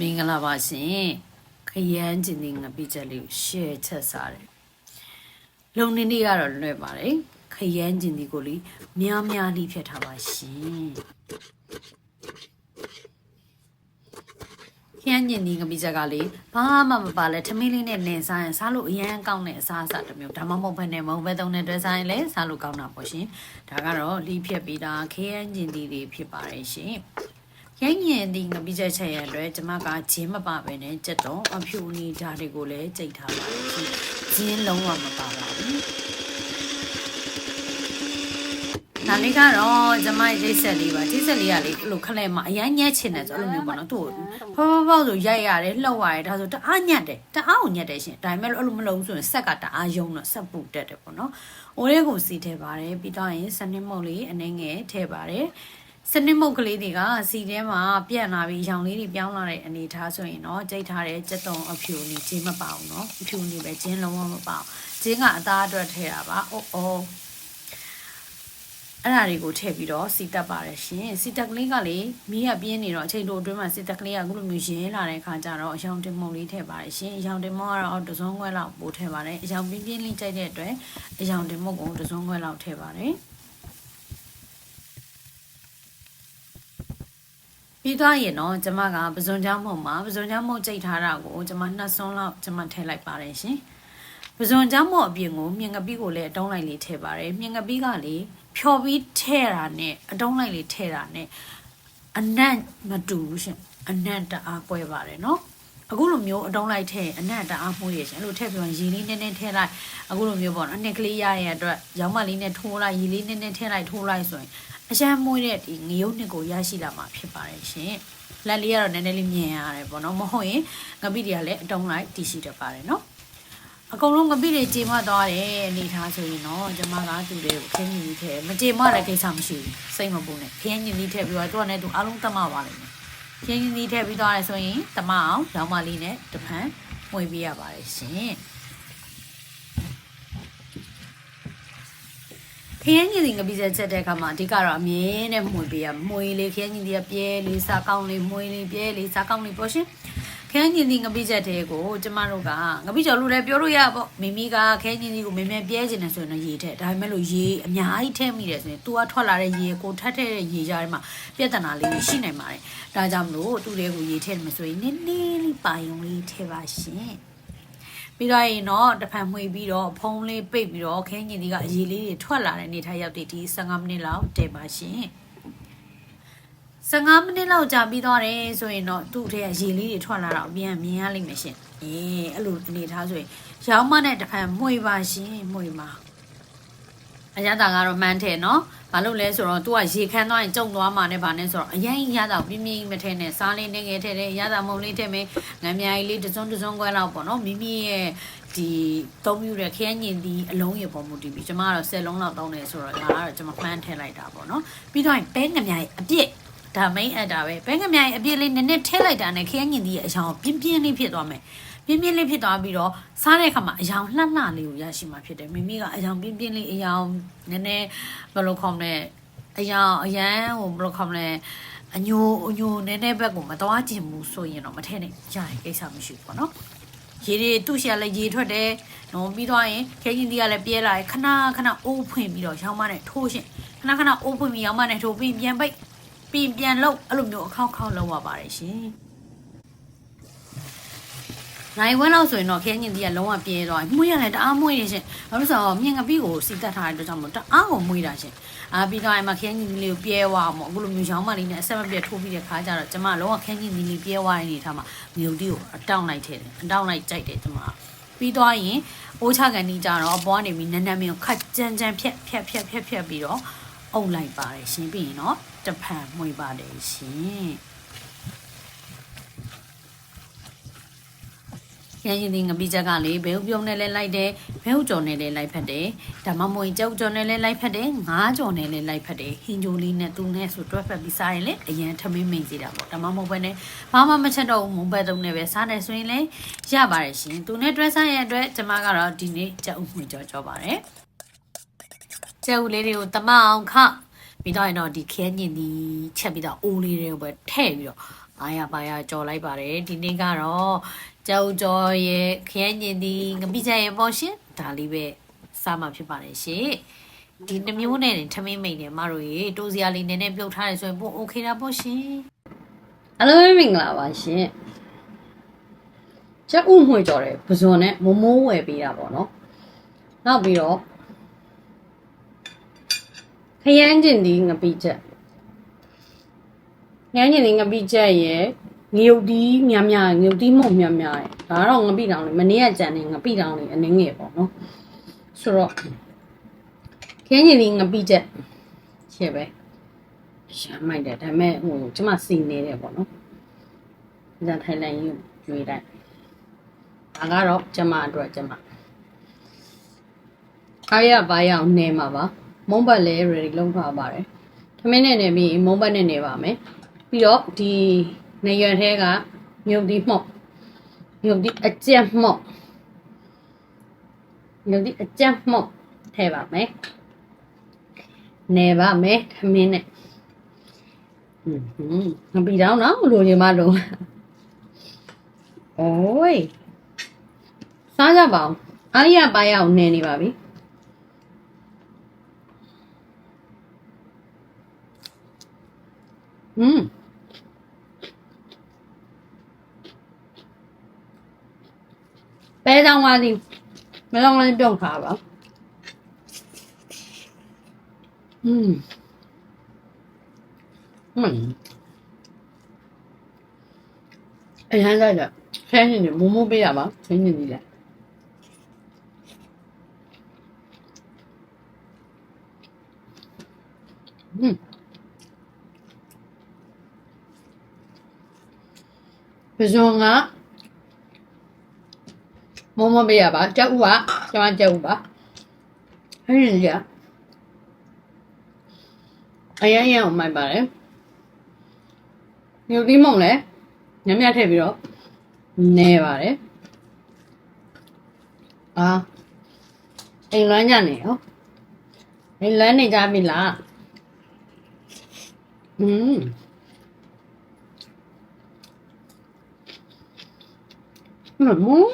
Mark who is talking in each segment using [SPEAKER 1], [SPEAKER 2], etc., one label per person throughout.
[SPEAKER 1] မင်္ဂလာပါရှင်ခရမ်းကျင်ဒီငပိချက်လေးကို share ချက်စားတယ်လုံနေနေကတော့လွယ်ပါတယ်ခရမ်းကျင်ဒီကိုလေးများများလေးဖြတ်ထားပါရှင်ခရမ်းကျင်ဒီငပိချက်ကလေးဘာမှမပါလဲထမင်းလေးနဲ့နင်စားရင်စားလို့အရန်ကောင်းတဲ့အစားအစာတစ်မျိုးဒါမှမဟုတ်ဘဲနဲ့မဟုတ်ဘဲသုံးတဲ့တွဲစားရင်လည်းစားလို့ကောင်းတာပေါ့ရှင်ဒါကတော့လီးဖြတ်ပြီးတာခရမ်းကျင်ဒီလေးဖြစ်ပါတယ်ရှင် ရိုင်းငင်ဒီငပိချက်ချက်ရအတွက်ကျမကဂျင်းမပါပဲနဲ့ကြက်တော့အဖြူနေဓာတ်တွေကိုလည်းကြိတ်ထားပါတယ်ဂျင်းလုံးဝမပါပါဘူးဒါလေးကတော့ကျမရဲ့ရိတ်ဆက်လေးပါရိတ်ဆက်လေးကလေအဲ့လိုခလဲမှာအရင်ညက်ချင်တယ်ဆိုအဲ့လိုမျိုးပေါ့နော်သူ့ဖောဖောဖောဆိုရိုက်ရတယ်လှုပ်ရတယ်ဒါဆိုတအားညက်တယ်တအားကိုညက်တယ်ရှင်ဒါပေမဲ့အဲ့လိုမလုပ်ဘူးဆိုရင်ဆက်ကတအားယုံတော့ဆက်ပူတက်တယ်ပေါ့နော်အိုးလေးကိုစီထည့်ပါတယ်ပြီးတော့ရင်စနစ်မုတ်လေးအနေငယ်ထည့်ပါတယ် စနစ်မုတ်ကလေးတွေကစီထဲမှာပြန့်လာပြီးရောင်လေးတွေပြောင်းလာတဲ့အနေထားဆိုရင်တော့ကြိတ်ထားတဲ့ကြက်တုံအဖြူနေဂျင်းမပါဘူးเนาะအဖြူနေပဲဂျင်းလုံးဝမပါဘူးဂျင်းကအသားအတွက်ထည့်တာပါအိုးအိုးအဲ့ဒါတွေကိုထည့်ပြီးတော့စီတက်ပါတယ်ရှင်စီတက်ကလေးကလေမီးကပြင်းနေတော့အချိန်တိုအတွင်းမှာစီတက်ကလေးကအခုလိုမျိုးရင်းလာတဲ့ခါကျတော့အယောင်တင်မုံလေးထည့်ပါတယ်ရှင်အယောင်တင်မုံကတော့တစုံခွဲလောက်ပို့ထည့်ပါတယ်အယောင်ပြင်းပြင်းလေးကြိုက်တဲ့အတွက်အယောင်တင်မုံကိုတစုံခွဲလောက်ထည့်ပါတယ် ပြီးသွားရင်တော့ကျမကပဇွန်ချောင်းမုံမှာပဇွန်ချောင်းမုံကြိတ်ထားတာကိုကျမနှစ်စွန်းလောက်ကျမထည့်လိုက်ပါတယ်ရှင်ပဇွန်ချောင်းမုံအပြင်ကိုမြင်ကပိကိုလည်းအတုံးလိုက်လေးထည့်ပါတယ်မြင်ကပိကလေဖြော်ပြီးထည့်တာနဲ့အတုံးလိုက်လေးထည့်တာနဲ့အနံ့မတူဘူးရှင်အနံ့တအားကွဲပါတယ်နော်အခုလိုမျိုးအတုံးလိုက်ထည့်အနံ့တအားမှုရရှင်အဲ့လိုထည့်ပြီးရင်ရေလေးနည်းနည်းထည့်လိုက်အခုလိုမျိုးပေါ့နော်အနှစ်ကလေးရရဲ့အတွက်ရောင်းမလေးနဲ့ထိုးလိုက်ရေလေးနည်းနည်းထည့်လိုက်ထိုးလိုက်ဆိုရင် အရှမ်းမွေးတဲ့ဒီငရုတ်နှစ်ကိုရရှိလာမှာဖြစ်ပါတယ်ရှင်လက်လေးကတော့နည်းနည်းလေးမြင်ရတယ်ပေါ့နော်မဟုတ်ရင်ငပိတွေကလည်းအတုံးလိုက်တည်ရှိတတ်ပါတယ်နော်အကုန်လုံးငပိတွေကြေမသွားတယ်အနေထားဆိုရင်တော့ကျမကသူတွေကိုခင်းညီကြီးထဲမကြေမလည်းကိစ္စမရှိဘူးစိတ်မပူနဲ့ခင်းညီကြီးထဲပြီးတော့သူကလည်းသူအားလုံးတတ်မှပါလိမ့်မယ်ခင်းညီကြီးထဲပြီးသွားတယ်ဆိုရင်တမအောင်ရောင်းမလေးနဲ့တဖန်မှွေပေးရပါတယ်ရှင် ခရမ်းကြီးစီငပိစက်ချက်တဲ့အခါမှာအဓိကတော့အမြဲနဲ့မှွေပေးရမှွေလေးခရမ်းကြီးတွေကပြဲလေးစားကောင်းလေးမှွေလေးပြဲလေးစားကောင်းလေးပေါ့ရှင်ခရမ်းကြီးစီငပိချက်တဲ့ကိုကျမတို့ကငပိကျော်လို့လည်းပြောလို့ရပေါ့မိမိကခရမ်းကြီးစီကိုမင်းမပြဲခြင်းနဲ့ဆိုရင်တော့ရေထက်ဒါပေမဲ့လို့ရေအများကြီးထည့်မိတယ်ဆိုရင် तू ကထွက်လာတဲ့ရေကိုထပ်ထည့်တဲ့ရေကြားထဲမှာပြဿနာလေးရှိနိုင်ပါတယ်ဒါကြောင့်မလို့သူ့တွေကိုရေထည့်မှဆိုရင်နည်းနည်းလေးပါယုံလေးထည့်ပါရှင် ပြီးတော့ရင်တော့တဖန်မှွေပြီးတော့ဖုံးလေးပိတ်ပြီးတော့ခင်းကျင်ဒီကအရေးလေးတွေထွက်လာတဲ့အနေထားရောက်တဲ့ဒီ15မိနစ်လောက်တည်ပါရှင်15မိနစ်လောက်ကြာပြီးသွားတယ်ဆိုရင်တော့သူ့ထဲကရေလေးတွေထွက်လာတော့အပြန်မြင်ရလိမ့်မယ်ရှင်အေးအဲ့လိုအနေထားဆိုရင်ရောင်းမနဲ့တဖန်မှွေပါရှင်မှွေပါအရသာကတော့မှန်းတယ်နော် ဘာလို့လဲဆိုတော့ तू ကရေခမ်းသွားရင်ကြုံသွားမှာနဲ့ဗာနဲ့ဆိုတော့အရင်ရတာပြင်းပြင်းမထဲနဲ့စားလေးနေငယ်ထဲတယ်ရတာမုံလေးထဲမယ်ငမ်းမြိုင်လေးတစုံတစုံခွဲလောက်ပေါ့နော်မိမိရဲ့ဒီသုံးယူတဲ့ခရမ်းညင်ဒီအလုံးရေပေါ်မူတည်ပြီးကျမကတော့10လုံးလောက်တောင်းတယ်ဆိုတော့ဒါကတော့ကျမမှန်းထည့်လိုက်တာပေါ့နော်ပြီးတော့ပဲငမြိုင်အပြစ်ဒါ main အပ်တာပဲပဲငမြိုင်အပြစ်လေးနည်းနည်းထည့်လိုက်တာနဲ့ခရမ်းညင်ဒီရဲ့အရောင်ပြင်းပြင်းလေးဖြစ်သွားမယ် ပြင်းပြင်းလေးဖြစ်သွားပြီးတော့စားတဲ့အခါမှာအယောင်လှလှလေးကိုရရှိမှာဖြစ်တယ်မိမိကအယောင်ပြင်းပြင်းလေးအယောင်နည်းနည်းဘယ်လိုခေါ်မလဲအယောင်အရန်ဟိုဘယ်လိုခေါ်မလဲအညိုအညိုနည်းနည်းဘက်ကိုမသွားခြင်းဘူးဆိုရင်တော့မထည့်နဲ့ရတယ်ကိစ္စမရှိဘူးပေါ့နော်ရေတွေသူ့ရှာလည်းရေထွက်တယ်နော်ပြီးတော့ရင်ခဲချင်းတီးကလည်းပြဲလာတယ်ခဏခဏအိုးဖွင့်ပြီးတော့ရောင်းမနဲ့ထိုးရှင်ခဏခဏအိုးဖွင့်ပြီးရောင်းမနဲ့ထိုးပြီးပြန်ပိတ်ပြီးပြန်လှုပ်အဲ့လိုမျိုးအခောက်ခောက်လုပ်ရပါတယ်ရှင် နိုင်ဝဲလောက်ဆိုရင်တော့ခဲညင်တီးကလုံးဝပြဲသွားမှုရတယ်တအားမွေးနေရှင်ဘာလို့ဆိုတော့မြင်ကပိကိုစီတက်ထားတဲ့အတွက်ကြောင့်မို့တအားကိုမွေးတာရှင်အာပြီးတော့အဲ့မှာခဲညင်တီးလေးကိုပြဲသွားအောင်အခုလိုမျိုးရောင်းမလေးနဲ့အဆက်မပြတ်ထိုးပြီးတဲ့ခါကျတော့ကျမလုံးဝခဲညင်တီးလေးပြဲသွားတဲ့အနေထားမှာမြုပ်တီးကိုအတောင့်လိုက်ထည့်တယ်အတောင့်လိုက်ကြိုက်တယ်ကျမပြီးသွားရင်အိုးချကန်နီးကြတော့အပေါ်ကနေပြီးနန်းနန်းမင်းကိုခတ်ကြမ်းကြမ်းဖြက်ဖြက်ဖြက်ဖြက်ဖြက်ပြီးတော့အုံလိုက်ပါတယ်ရှင်ပြီးရင်တော့တဖန်မှွေပါတယ်ရှင် ရရင်ဒီငပိချက်ကလေဘဲဥပြုံးနဲ့လဲလိုက်တယ်ဘဲဥကြော်နဲ့လဲလိုက်ဖက်တယ်ဓမ္မမွေကြောက်ကြော်နဲ့လဲလိုက်ဖက်တယ်ငါးကြော်နဲ့လဲလိုက်ဖက်တယ်ဟင်ဂျိုလေးနဲ့သူနဲ့ဆိုတွဲဖက်ပြီးစားရင်လေအရင်ထမင်းမိန်စီတာပေါ့ဓမ္မမဟုတ်ဘဲနဲ့ဘာမှမချက်တော့ဘူးမုံဘက်သုံးနဲ့ပဲစားတယ်ဆိုရင်လေရပါတယ်ရှင်သူနဲ့တွဲစားရဲ့အတွက်ကျမကတော့ဒီနေ့ကြောက်ဥမှကြော်ကြော်ပါတယ်ကျဲဥလေးတွေကိုတမအောင်ခပြီးတော့ရင်တော့ဒီခဲညင်ဒီချက်ပြီးတော့အိုးလေးတွေကိုပဲထည့်ပြီးတော့ဘာရဘာရကြော်လိုက်ပါတယ်ဒီနေ့ကတော့ ကျောက်ကျော်ရဲ့ခရမ်းညင်ဒီငပိချက်ရဲ့ပေါ့ရှင်ဒါလေးပဲစားမှာဖြစ်ပါတယ်ရှင်ဒီနှမျိုးနဲ့ထမင်းမိန်နဲ့မတို့ရေတိုးစရာလေးနည်းနည်းပြုတ်ထားတယ်ဆိုရင်ပို့ okay တာပေါ့ရှင်
[SPEAKER 2] အလုံးမင်္ဂလာပါရှင်ချက်ဥမှွေကြော်တယ်ပဇွန်နဲ့မမိုးဝယ်ပေးတာပေါ့နော်နောက်ပြီးတော့ခရမ်းကျင်ဒီငပိချက်ခရမ်းကျင်ဒီငပိချက်ရဲ့ ငရုတ်တီးများများငရုတ်တီးမုံများများရဲ့ဒါကတော့ငပိတောင်လေးမနေ့ကကြံနေငပိတောင်လေးအနည်းငယ်ပေါ့နော်ဆိုတော့ခရမ်းကျင်ဒီငပိချက်ချက်ပဲရှာမိုက်တယ်ဒါပေမဲ့ဟိုကျမစီနေတယ်ပေါ့နော်ဒါထိုင်လိုက်ယူကျွေးလိုက်ဒါကတော့ကျမအတွက်ကျမအားရပါရအောင်နေမှာပါမုံဘတ်လည်း ready လုပ်ထားပါတယ်ထမင်းနဲ့နေပြီးမုံဘတ်နဲ့နေပါမယ်ပြီးတော့ဒီ နေရွယ်ထဲကမြုပ်ဒီမှုတ်မြုပ်ဒီအကြက်မှုတ်မြုပ်ဒီအကြက်မှုတ်ထည့်ပါမယ်နေပါမယ်ထမင်းနဲ့ อืมငါပြီးတော့နော်လိုချင်မလို့โอ้ยစားကြပါအောင်အားရပါရအောင်နေနေပါပြီอืม ပဲတောင်ပါသည်မလောင်းလည်းပြုတ်ခါပါอืม อืมအရန်ကြကြဆန်းနေမမိုးပေးရပါဆင်းနေနေလဲอืมပဇွန်က မမိုးပေးရပါကြောက်ဥကကျွန်မကြောက်ဥပါဟင်းရအရန်ရအောင်မိုက်ပါတယ်ညိုသီးမုံလည်းညံ့ညံ့ထည့်ပြီးတော့နဲပါတယ်အာအိမ်လွမ်းညနေရောအိမ်လွမ်းနေကြပြီလားอืมမမอืม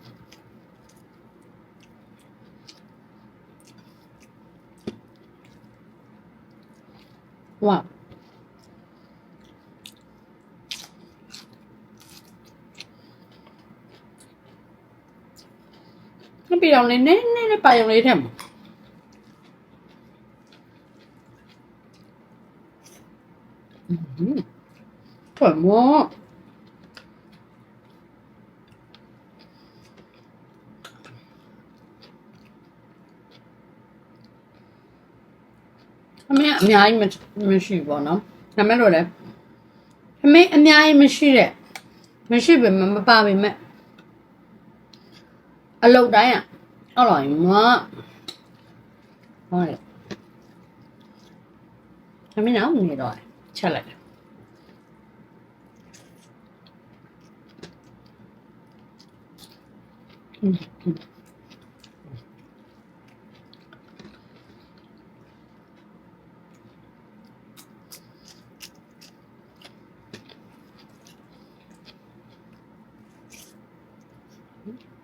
[SPEAKER 2] ว่าไม่ไปลองเลยเน่เน่ไปลองเลยแถมถั่วมา များကြီးမရှိဘူးပေါ့နော်ဒါမဲ့လို့လည်းထမင်းအများကြီးမရှိတဲ့မရှိပဲမပါပေမဲ့အလုတ်တိုင်းอ่ะအော်လိုက်မဟုတ်လေထမင်းအောင်နေတော့ချက်လိုက်嗯嗯。 ဟ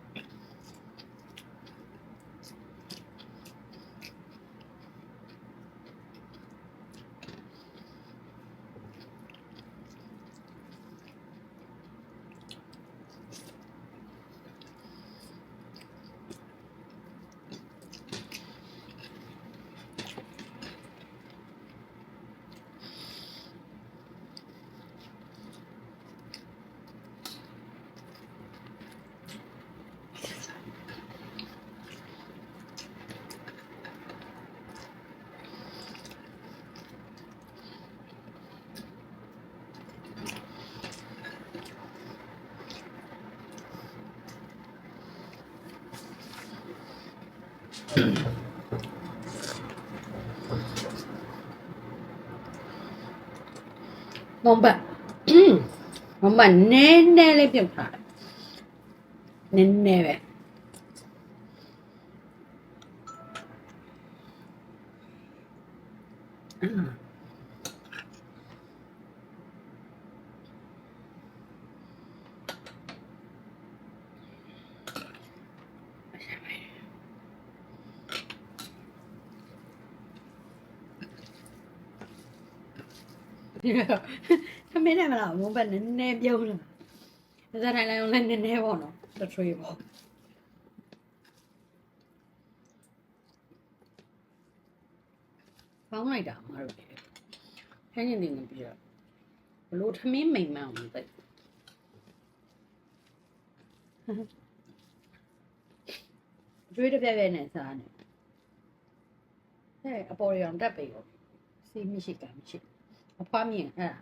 [SPEAKER 2] မုံပတ်မုံပတ်နည်းနည်းလေးပြုတ်ထားတယ်နည်းနည်းပဲ သမင်းနဲ့မလားမုံပတ်နည်းနည်းပြုတ်လို့ဒါစားထိုင်လိုက်အောင်လည်းနည်းနည်းပေါ့နော်တစ်ထွေးပေါ့ပေါင်းလိုက်တာမဟုတ်ဘူးခင်းရင်တင်နေပြီးတော့ဘလို့သမင်းမိန်မအောင်မသိကျွေးတစ်ပြက်ပြက်နဲ့စားနေဟဲ့အပေါ်ရောင်တက်ပေရောစီးမရှိကမရှိ အဖွားမြင်အဲ့ဒါ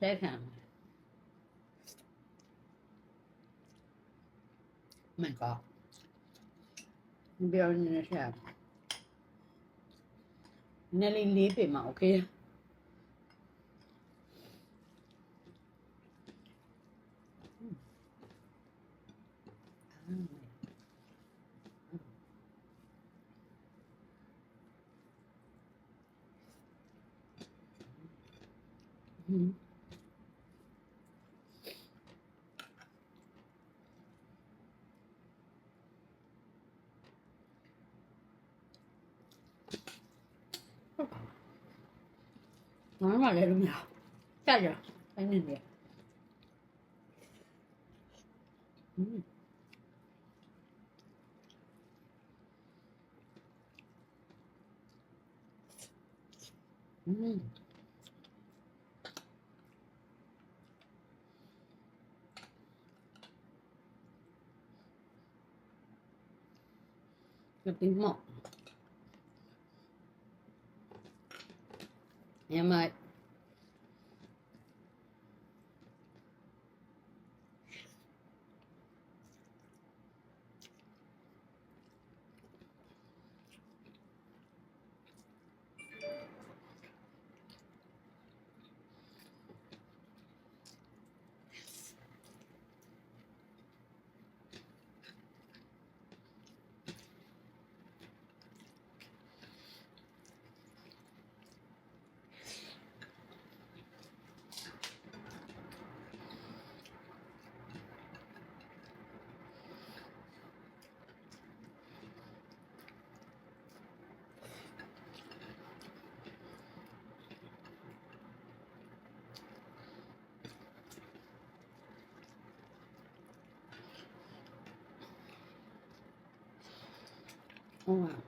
[SPEAKER 2] လက်ခံမန်ကောပြောနေနေရှာနယ်လေးလေးပေမှာโอเค 哪儿买来的面？下去，赶紧的。嗯。嗯。有冰 帽。ည မဟုတ်ပါ